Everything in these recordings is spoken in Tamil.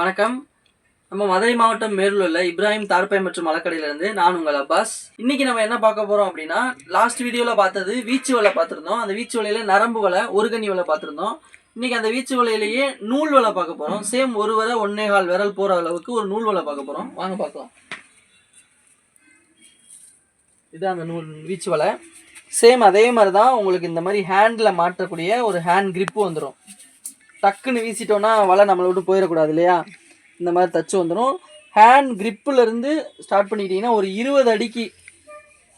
வணக்கம். நம்ம மதுரை மாவட்டம் மேலூர் உள்ள இப்ராஹிம் தார்பை மற்றும் மலக்கடையிலேருந்து நான் உங்கள் அப்பாஸ். இன்றைக்கி நம்ம என்ன பார்க்க போகிறோம் அப்படின்னா லாஸ்ட் வீடியோவில் பார்த்தது வீச்சு வலை பார்த்துருந்தோம். அந்த வீச்சு வலையில் நரம்பு வலை ஒருகனி வலை பார்த்துருந்தோம். இன்றைக்கி அந்த வீச்சு வலையிலேயே நூல் வலை பார்க்க போகிறோம் சேம் ஒரு வரை ஒன்னே கால் விரல் போகிற அளவுக்கு ஒரு நூல் வலை பார்க்க போகிறோம் வாங்க பார்க்கலாம். இதுதான் அந்த நூல் வீச்சு வலை. சேம் அதே மாதிரி தான் உங்களுக்கு இந்த மாதிரி ஹேண்டில் மாட்டக்கூடிய ஒரு ஹேண்ட் கிரிப்பு வந்துடும் டக்குன்னு வீசிட்டோன்னா வலை நம்மளை விட்டு போயிடக்கூடாது இல்லையா? இந்த மாதிரி தச்சு வந்துடும் ஹேண்ட் இருந்து ஸ்டார்ட் பண்ணிக்கிட்டிங்கன்னா ஒரு இருபது அடிக்கு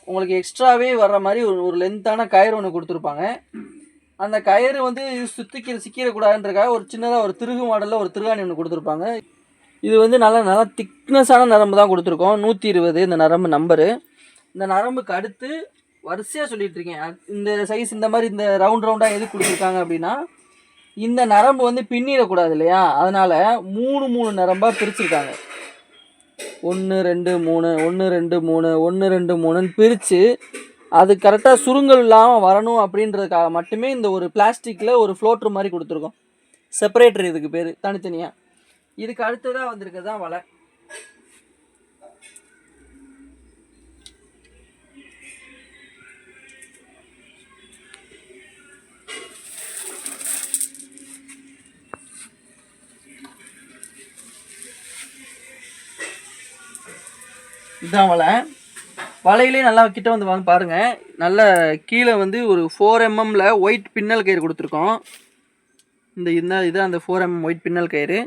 உங்களுக்கு எக்ஸ்ட்ராவே வர்ற மாதிரி ஒரு ஒரு லென்த்தான கயிறு ஒன்று கொடுத்துருப்பாங்க. அந்த கயிறு வந்து சுத்திக்கிற சிக்கிடக்கூடாதுன்றக்காக ஒரு சின்னதாக ஒரு திருகு மாடலில் ஒரு திருகாணி ஒன்று கொடுத்துருப்பாங்க. இது வந்து நல்லா நல்லா திக்னஸான நரம்பு தான் கொடுத்துருக்கோம். நூற்றி இருபது இந்த நரம்பு நம்பரு இந்த நரம்புக்கு அடுத்து வரிசையாக சொல்லிகிட்ருக்கேன் இருக்கேன். இந்த சைஸ் இந்த மாதிரி இந்த ரவுண்ட் ரவுண்டாக எது கொடுத்துருக்காங்க அப்படின்னா இந்த நரம்பு வந்து பின்னிடக்கூடாது இல்லையா அதனால மூணு மூணு நரம்பாக பிரிச்சிருக்காங்க. ஒன்று ரெண்டு மூணு ஒன்று ரெண்டு மூணு ஒன்று ரெண்டு மூணுன்னு பிரித்து அது கரெக்டாக சுருங்கல் இல்லாமல் வரணும் அப்படின்றதுக்காக மட்டுமே இந்த ஒரு பிளாஸ்டிக்கில் ஒரு ஃப்ளோட்ரு மாதிரி கொடுத்துருக்கோம். செப்பரேட்டர் இதுக்கு பேர் தனித்தனியாக இதுக்கு அடுத்ததாக வந்திருக்கிறது தான் வலை. இதுதான் வலை. வலையிலே நல்லா கிட்ட வந்து வாங்க பாருங்க. நல்ல கீழே வந்து ஒரு ஃபோர் எம்எம்ல ஒயிட் பின்னல் கயிறு கொடுத்துருக்கோம். இந்த இதுதான் இதுதான் அந்த ஃபோர் எம்எம் ஒயிட் பின்னல் கயிறு.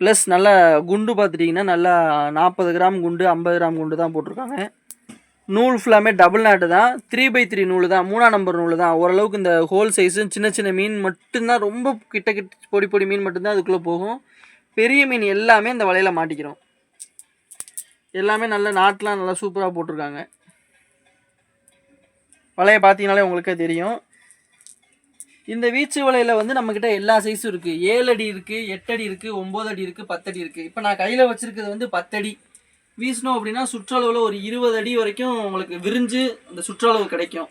ப்ளஸ் நல்லா குண்டு பார்த்துட்டிங்கன்னா நல்லா நாற்பது கிராம் குண்டு ஐம்பது கிராம் குண்டு தான் போட்டிருக்காங்க. நூல் ஃபுல்லாமே டபுள் நாட்டு தான். த்ரீ பை த்ரீ நூல் தான். மூணாம் நம்பர் நூல் தான். ஓரளவுக்கு இந்த ஹோல் சைஸும் சின்ன சின்ன மீன் மட்டும்தான். ரொம்ப கிட்ட கிட்ட பொடி பொடி மீன் மட்டும்தான் அதுக்குள்ளே போகும். பெரிய மீன் எல்லாமே இந்த வலையில் மாட்டிக்கிறோம். எல்லாமே நல்ல நாட்லாம் நல்லா சூப்பராக போட்டிருக்காங்க. வலையை பார்த்தீங்கனாலே உங்களுக்கே தெரியும். இந்த வீச்சு வலையில் வந்து நம்மக்கிட்ட எல்லா சைஸும் இருக்குது ஏழு அடி இருக்குது எட்டடி இருக்குது ஒம்பது அடி இருக்குது பத்தடி இருக்குது இப்போ நான் கையில் வச்சுருக்கிறது வந்து பத்தடி வீசணும் அப்படின்னா சுற்றளவில் ஒரு இருபது அடி வரைக்கும் உங்களுக்கு விரிஞ்சு அந்த சுற்றளவு கிடைக்கும்.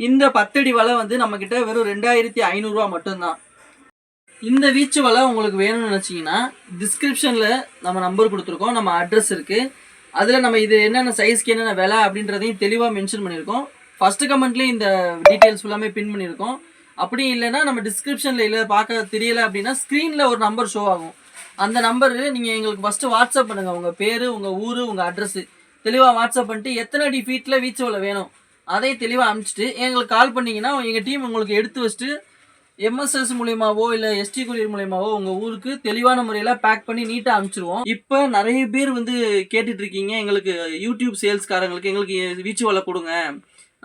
இந்த பத்தடி வலை வந்து நம்மக்கிட்ட வெறும் ரெண்டாயிரத்தி ஐநூறுரூவா மட்டும்தான். இந்த வீச்சு வலை உங்களுக்கு வேணும்னு நினச்சிங்கன்னா டிஸ்கிரிப்ஷனில் நம்ம நம்பர் கொடுத்துருக்கோம் நம்ம அட்ரஸ் இருக்குது அதில் நம்ம இது என்னென்ன சைஸ்க்கு என்னென்ன விலை அப்படின்றதையும் தெளிவாக மென்ஷன் பண்ணியிருக்கோம். ஃபஸ்ட்டு கமெண்ட்லேயும் இந்த டீட்டெயில்ஸ் ஃபுல்லாமே பின் பண்ணியிருக்கோம். அப்படி இல்லைன்னா நம்ம டிஸ்கிரிப்ஷனில் இல்லை பார்க்க தெரியலை அப்படின்னா ஸ்க்ரீனில் ஒரு நம்பர் ஷோ ஆகும். அந்த நம்பர் நீங்கள் எங்களுக்கு ஃபஸ்ட்டு வாட்ஸ்அப் பண்ணுங்கள் உங்கள் பேர் உங்கள் ஊர் உங்கள் அட்ரஸ்ஸு தெளிவாக வாட்ஸ்அப் பண்ணிட்டு எத்தனை அடி ஃபீட்டில் வீச்சு வலை வேணும் அதையும் தெளிவாக அனுப்பிச்சிட்டு எங்களுக்கு கால் பண்ணீங்கன்னா எங்கள் டீம் உங்களுக்கு எடுத்து வச்சுட்டு எம்எஸ்எஸ் மூலியமாவோ இல்லை எஸ்டி கொரியர் மூலியமாவோ உங்கள் ஊருக்கு தெளிவான முறையில் பேக் பண்ணி நீட்டாக அனுப்பிச்சிருவோம். இப்போ நிறைய பேர் வந்து கேட்டுட்டு இருக்கீங்க. எங்களுக்கு யூடியூப் சேல்ஸ்காரங்களுக்கு எங்களுக்கு வீச்சு வலை கொடுங்க.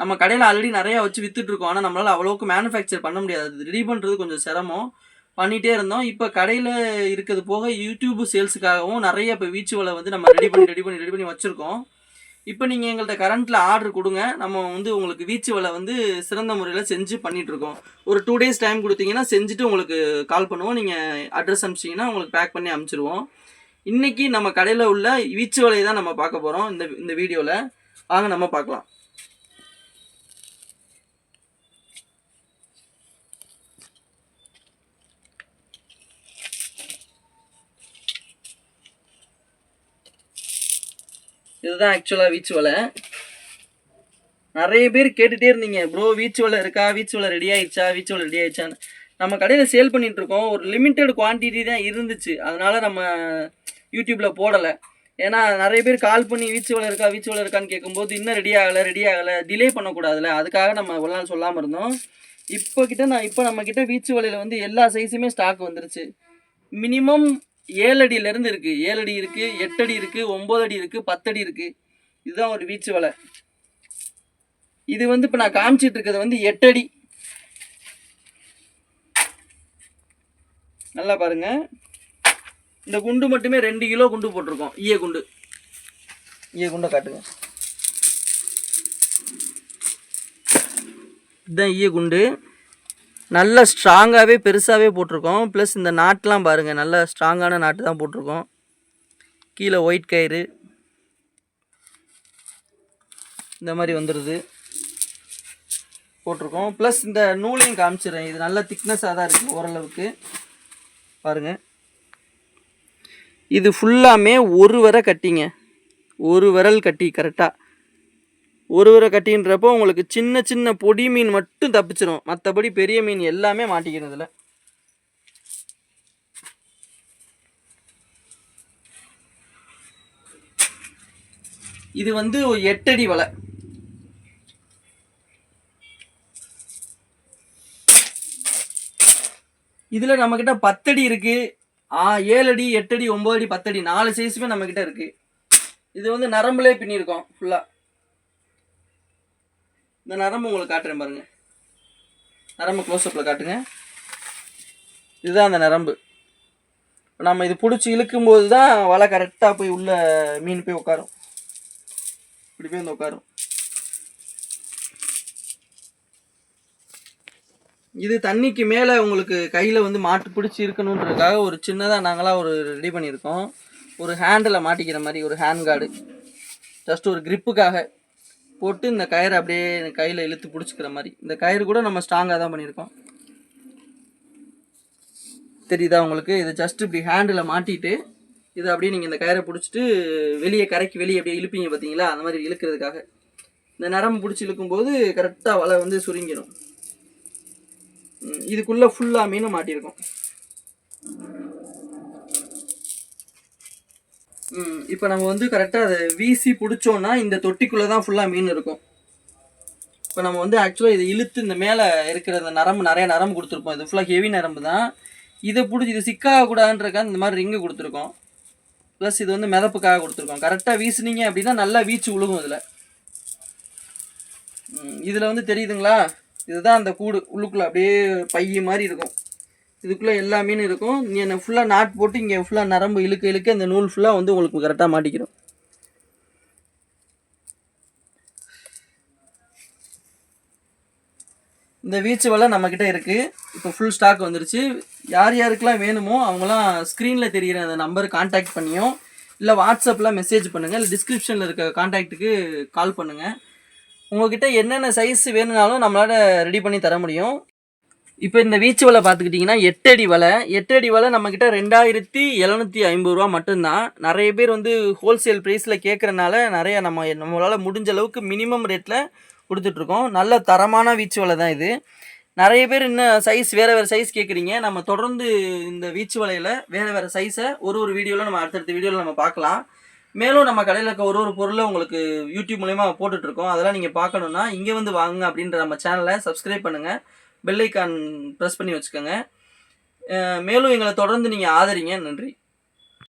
நம்ம கடையில் ஆல்ரெடி நிறையா வச்சு வித்துட்டு இருக்கோம். ஆனால் நம்மளால் அவ்வளோக்கு மேனுஃபேக்சர் பண்ண முடியாது. ரெடி பண்ணுறது கொஞ்சம் சிரமம். பண்ணிகிட்டே இருந்தோம். இப்போ கடையில் இருக்கிறது போக யூடியூப் சேல்ஸுக்காகவும் நிறைய இப்போ வீச்சு வலை வந்து நம்ம ரெடி பண்ணி ரெடி பண்ணி ரெடி பண்ணி வச்சுருக்கோம். இப்போ நீங்கள் எங்கள்கிட்ட கரண்ட்டில் ஆர்டர் கொடுங்க. நம்ம வந்து உங்களுக்கு வீச்சு வலை வந்து சிறந்த முறையில் செஞ்சு பண்ணிகிட்ருக்கோம் ஒரு டூ டேஸ் டைம் கொடுத்தீங்கன்னா செஞ்சுட்டு உங்களுக்கு கால் பண்ணுவோம். நீங்கள் அட்ரஸ் அனுப்பிச்சிங்கன்னா உங்களுக்கு பேக் பண்ணி அமுச்சிடுவோம் இன்றைக்கி நம்ம கடையில் உள்ள வீச்சு வலையை தான் நம்ம பார்க்க போகிறோம் இந்த இந்த வீடியோவில் வாங்க நம்ம பார்க்கலாம். இதுதான் ஆக்சுவலாக வீச்சு வலை. நிறைய பேர் கேட்டுகிட்டே இருந்தீங்க ப்ரோ வீச்சு வலை இருக்கா வீச்சு வலை ரெடி ஆயிடுச்சா வீச்சு வலை ரெடி ஆயிடுச்சான்னு. நம்ம கடையில் சேல் பண்ணிகிட்ருக்கோம் ஒரு லிமிட்டெட் குவான்டிட்டி தான் இருந்துச்சு. அதனால் நம்ம யூடியூப்பில் போடலை. ஏன்னா நிறைய பேர் கால் பண்ணி வீச்சு வலை இருக்கா வீச்சு வலை இருக்கான்னு கேட்கும்போது இன்னும் ரெடி ஆகலை ரெடி ஆகலை. டிலே பண்ணக்கூடாதுல்ல. அதுக்காக நம்ம இவ்வளோ நாள் சொல்லாமல் இருந்தோம். இப்போ கிட்ட நான் இப்போ நம்மக்கிட்ட வீச்சு வலையில் வந்து எல்லா சைஸுமே ஸ்டாக் வந்துருச்சு. மினிமம் ஏழு இருக்குது ஏழு அடி இருக்குது எட்டு அடி இருக்குது ஒம்பது அடி இருக்குது பத்தடி இருக்குது இதுதான் ஒரு வீச்சு வலை. இது வந்து இப்போ நான் காமிச்சிட்டு இருக்கிறது வந்து எட்டு அடி நல்லா பாருங்க. இந்த குண்டு மட்டுமே ரெண்டு கிலோ குண்டு போட்டிருக்கோம். ஈய குண்டு. ஈய குண்டை காட்டுங்க. இதுதான் ஈய குண்டு. நல்ல ஸ்ட்ராங்காகவே பெருசாகவே போட்டிருக்கோம். ப்ளஸ் இந்த நாட்டெலாம் பாருங்கள் நல்ல ஸ்ட்ராங்கான நாட்டு தான் போட்டிருக்கோம். கீழே ஒயிட் கயிறு. இந்த மாதிரி வந்துடுது போட்டிருக்கோம். ப்ளஸ் இந்த நூலையும் காமிச்சிடுறேன். இது நல்ல திக்னஸாக தான் இருக்குது ஓரளவுக்கு. பாருங்கள் இது ஃபுல்லாமே ஒரு வர கட்டிங்க. ஒரு விரல் கட்டி கரெக்டாக ஒருவரை கட்டின்றப்போ உங்களுக்கு சின்ன சின்ன பொடி மீன் மட்டும் தப்பிச்சிடும் மற்றபடி பெரிய மீன் எல்லாமே மாட்டிக்கிறதுல இது வந்து ஒரு எட்டடி வலை. இதில் நம்மக்கிட்ட பத்தடி இருக்குது ஆ ஏழு அடி ஒம்பது அடி பத்தடி நாலு சைஸுமே நம்மக்கிட்ட இருக்குது இது வந்து நரம்புலே பின்னியிருக்கோம் ஃபுல்லாக இந்த நரம்பு உங்களுக்கு காட்டுறேன் பாருங்கள் நரம்பு க்ளோஸ்அப்பில் காட்டுங்க. இதுதான் அந்த நரம்பு. நம்ம இது பிடிச்சி இழுக்கும்போது தான் வலை கரெக்டாக போய் உள்ள மீன் போய் உட்காரும். இப்படி போய் வந்து உட்காரும். இது தண்ணிக்கு மேலே உங்களுக்கு கையில் வந்து மாட்டு பிடிச்சி இருக்கணுன்றதுக்காக ஒரு சின்னதாக நாங்களாம் ஒரு ரெடி பண்ணியிருக்கோம். ஒரு ஹேண்டில் மாட்டிக்கிற மாதிரி ஒரு ஹேண்ட் கார்டு ஜஸ்ட் ஒரு க்ரிப்புக்காக போட்டு இந்த கயிறை அப்படியே கையில் இழுத்து பிடிச்சிக்கிற மாதிரி. இந்த கயிறு கூட நம்ம ஸ்ட்ராங்காக தான் பண்ணியிருக்கோம். தெரியுதா உங்களுக்கு? இதை ஜஸ்ட் இப்படி ஹேண்டில் மாட்டிட்டு இது அப்படியே நீங்கள் இந்த கயிறை பிடிச்சிட்டு வெளியே கரைக்கு வெளியே அப்படியே இழுப்பீங்க பார்த்தீங்களா? அந்த மாதிரி இழுக்கிறதுக்காக. இந்த நரம்பு பிடிச்சி இழுக்கும்போது கரெக்டாக வலை வந்து சுருங்கிடும் இதுக்குள்ளே ஃபுல்லாக மீனும் மாட்டியிருக்கும். இப்போ நம்ம வந்து கரெக்டாக அதை வீசி பிடிச்சோன்னா இந்த தொட்டிக்குள்ளே தான் ஃபுல்லாக மீன் இருக்கும். இப்போ நம்ம வந்து ஆக்சுவலாக இதை இழுத்து இந்த மேலே இருக்கிற அந்த நரம்பு நிறைய நரம்பு கொடுத்துருப்போம். இது ஃபுல்லாக ஹெவி நரம்பு தான். இதை பிடிச்சி இது சிக்காகக்கூடாதுன்றக்கா இந்த மாதிரி ரிங்கு கொடுத்துருக்கோம். ப்ளஸ் இது வந்து மிதப்புக்காக கொடுத்துருக்கோம். கரெக்டாக வீசுனீங்க அப்படின்னா நல்லா வீச்சு விழுகும் இதில். இதில் வந்து தெரியுதுங்களா? இதுதான் அந்த கூடு உள்ளுக்குள்ளே அப்படியே பைய மாதிரி இருக்கும். இதுக்குள்ளே எல்லா மீனும் இருக்கும். நீ என்னை ஃபுல்லாக நாட் போட்டு இங்கே ஃபுல்லாக நரம்பு இழுக்க இழுக்க இந்த நூல் ஃபுல்லாக வந்து உங்களுக்கு கரெக்டாக மாட்டிக்கிறோம் இந்த வீச்சு வலை நம்மக்கிட்ட இருக்குது இப்போ ஃபுல் ஸ்டாக் வந்துருச்சு. யார் யாருக்கெல்லாம் வேணுமோ அவங்களாம் ஸ்க்ரீனில் தெரிகிற அந்த நம்பர் காண்டாக்ட் பண்ணியும் இல்லை வாட்ஸ்அப்பில் மெசேஜ் பண்ணுங்கள் இல்லை டிஸ்கிரிப்ஷனில் இருக்க காண்டாக்ட்டுக்கு கால் பண்ணுங்கள் உங்கள்கிட்ட என்னென்ன சைஸ் வேணும்னாலும் நம்மளால் ரெடி பண்ணி தர முடியும். இப்போ இந்த வீச்சு வலை பார்த்துக்கிட்டிங்கன்னா எட்டடி வலை. எட்டடி வலை நம்மக்கிட்ட ரெண்டாயிரத்தி எழுநூற்றி ஐம்பது ரூபா மட்டும்தான். நிறைய பேர் வந்து ஹோல்சேல் ப்ரைஸில் கேட்குறனால நிறைய நம்ம நம்மளால் முடிஞ்ச அளவுக்கு மினிமம் ரேட்டில் கொடுத்துட்ருக்கோம். நல்ல தரமான வீச்சு வலை தான் இது. நிறைய பேர் இன்னும் சைஸ் வேறு வேறு சைஸ் கேட்குறீங்க நம்ம தொடர்ந்து இந்த வீச்சு வலையில் வேறு வேறு சைஸை ஒரு ஒரு வீடியோவில் நம்ம அடுத்தடுத்த வீடியோவில் நம்ம பார்க்கலாம். மேலும் நம்ம கடையில் இருக்க ஒரு ஒரு பொருளை உங்களுக்கு யூடியூப் மூலயமா போட்டுட்ருக்கோம். அதெல்லாம் நீங்கள் பார்க்கணுன்னா இங்கே வந்து வாங்க அப்படின்ற நம்ம சேனலை சப்ஸ்கிரைப் பண்ணுங்கள் பெல்லைக்கான் ப்ரெஸ் பண்ணி வச்சுக்கோங்க. மேலும் எங்களை தொடர்ந்து நீங்கள் ஆதரிங்க. நன்றி.